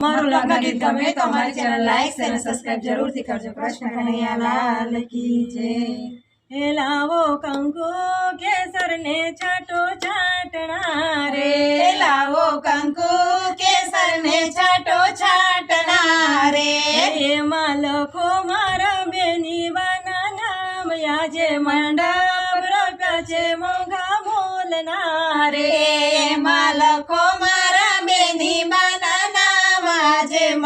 મારું લગ્ન ગીત ગમે તો અમારી ચેનલ લાઈક શેર અને સબસ્ક્રાઇબ જરૂરથી કરજો કૃષ્ણ કનૈયા કી જય હે લાવો કંકુ કેસર ને છાટો છાટણા રે લાવો કંકુ કેસર ને છાટો છાટણા રે એમાં લખો મારા બેની વાના નામ આજે મંડપ રોપ્યા છે મોંઘા મોલના રે માલકો મારા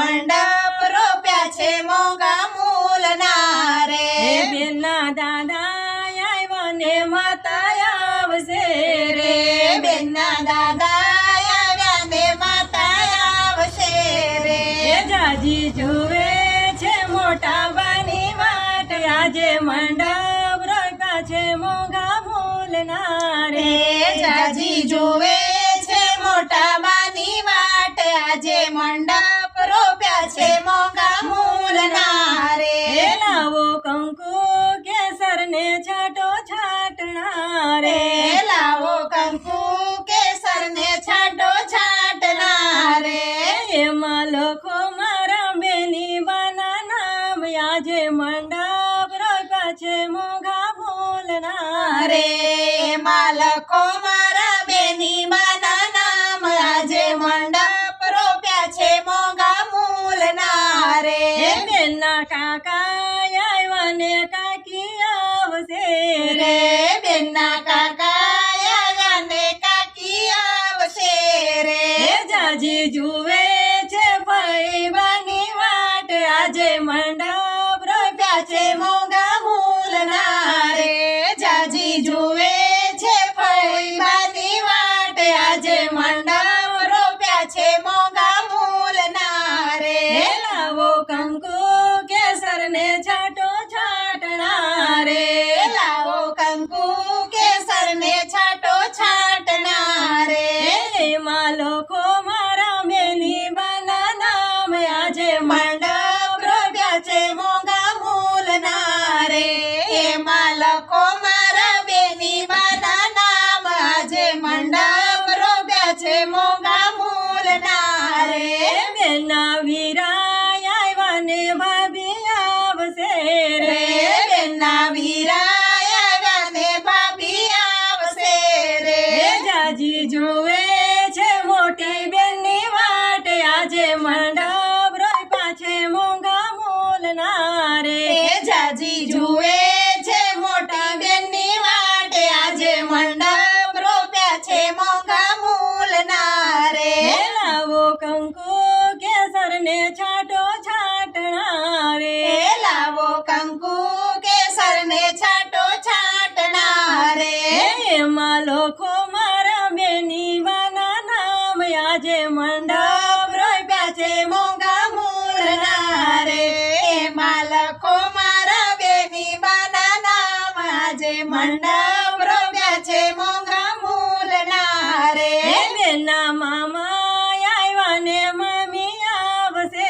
મંડપ રોપ્યા છે મોગા મૂલના રે બેનના દાદા આવ્યો ને માતા આવશે રે. બેનના દાદા આવ્યા ને માતા આવશે રે. જાજી જુએ છે મોટા બાની વાટ. આજે મંડપ રોપ્યા છે મોંઘા મોલના રે રે જાજી જુએ કંકુ કેસર ને છાટો છાંટના રે એમાં લખો મારા બેની બાના નામ આજે મંડપ રોકા છે મોઘા બોલના રે. માલકો મારા બેની જાજી આજે મંડપ રોપ્યા છે મોંઘા મૂળના રે. એમાં લખો મારા બેની બાના નામ. આજે મંડપ રોપ્યા છે મોંઘા મૂળના રે. બેના મામા આવ્યા ને મામી આવશે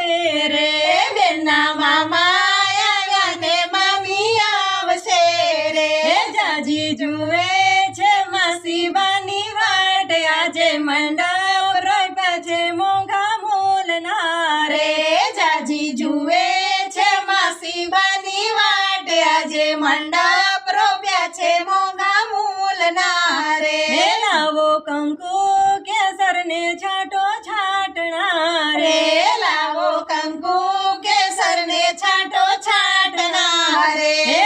રે. બેના મામા આવ્યા ને મામી આવશે રે. જાજી જુએ છે માસી બાની વાટ. આજે મંડપ કંકુ કેસર ને છાટો છાટણા રે લાવો કંકુ કેસર ને છાટો છાટણા રે